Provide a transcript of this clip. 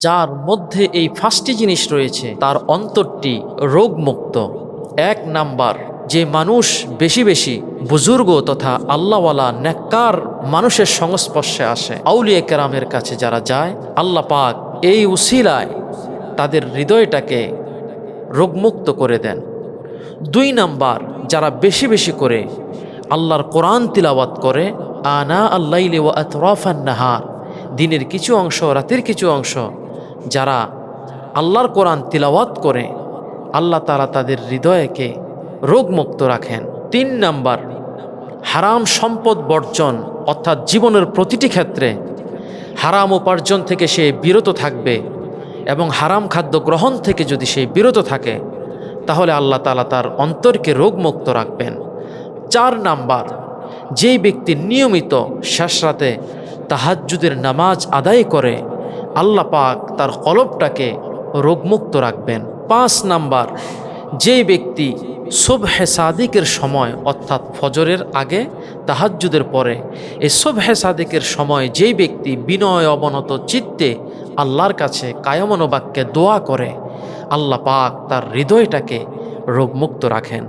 যার মধ্যে এই পাঁচটি জিনিস রয়েছে, তার অন্তরটি রোগমুক্ত। এক নাম্বার, যে মানুষ বেশি বেশি বুজুর্গ তথা আল্লাহওয়ালা নেককার মানুষের সংস্পর্শে আসে, আউলিয়া কেরামের কাছে যারা যায়, আল্লাহ পাক এই উসিলায় তাদের হৃদয়টাকে রোগমুক্ত করে দেন। দুই নাম্বার, যারা বেশি বেশি করে আল্লাহর কোরআন তিলাওয়াত করে, আনা আতরফান নাহার, দিনের কিছু অংশ, রাতের কিছু অংশ যারা আল্লাহর কোরআন তিলাওয়াত করে, আল্লাহ তারা তাদের হৃদয়কে রোগমুক্ত রাখেন। তিন নাম্বার, হারাম সম্পদ বর্জন, অর্থাৎ জীবনের প্রতিটি ক্ষেত্রে হারাম উপার্জন থেকে সে বিরত থাকবে এবং হারাম খাদ্য গ্রহণ থেকে যদি সে বিরত থাকে, তাহলে আল্লাহ তালা তার অন্তরকে রোগমুক্ত রাখবেন। চার নাম্বার, যেই ব্যক্তি নিয়মিত শেষ রাতে তাহাজ্জুদের নামাজ আদায় করে আল্লাহ পাক তার কলবটাকে রোগমুক্ত রাখবেন। পাঁচ নাম্বার, যেই ব্যক্তি শুভহে সাদিকের সময়, অর্থাৎ ফজরের আগে তাহাজ্জুদের পরে, এই শুভহে সাদিকের সময় যেই ব্যক্তি বিনয় অবনত চিত্তে আল্লাহর কাছে কায়মনোবাক্যে দোয়া করে, আল্লাহ পাক তার হৃদয়টাকে রোগমুক্ত রাখেন।